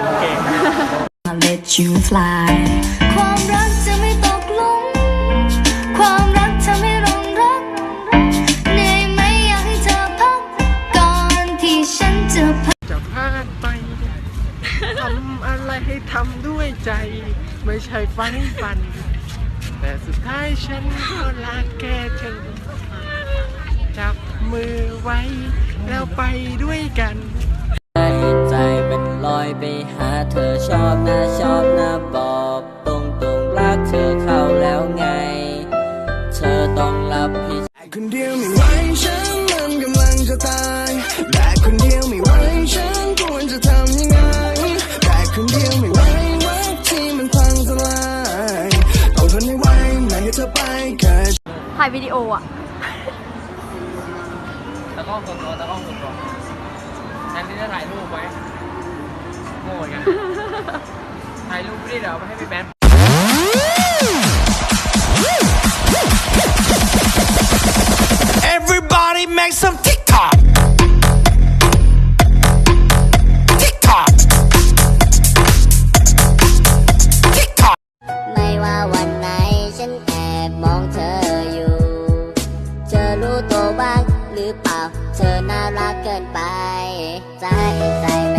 ดเก่ง I'll let you fly ความรักจะไม่ตกหลุมความรักทำให้หลงรักเหนื่อยไหมอยากให้เธอพักก่อนที่ฉันจะพักจะพลาดไปทำอะไรให้ทำด้วยใจ ไม่ใช่ฟันฟัน แต่สุดท้ายฉันก็รักแค่เธอจับมือไว้แล้วไปด้วยกันใจมันล อยไปหาเธอชอบนะชอบนะบอกตรงตรงๆรักเธอเข้าแล้วไง เธอต้องรับผิดคนเดียวไม่ไหวฉันมันกำลังจะตายแบกคนเดียวไม่ไหวฉันควรจะทำยังไงแบกคนเดียวไม่ไหวรักที่มันพังทลายต้องทนให้ไหวไม่ให้เธอไปแค่ถ่ายวิดีโออะตะก้องคนตัวตะก้องคนตัวแทนที่จะถ่ายรูปไว้ โง่กันถ่ายรูปไม่ได้เดี๋ยวเอาไปให้พี่แบน Everybody make some TikTok TikTok TikTok ไม่ว่าวันไหนฉันแอบมองเธออยู่ เธอรู้ตัวบ้างหรือเปล่า เธอน่ารักเกินไป ใจใจ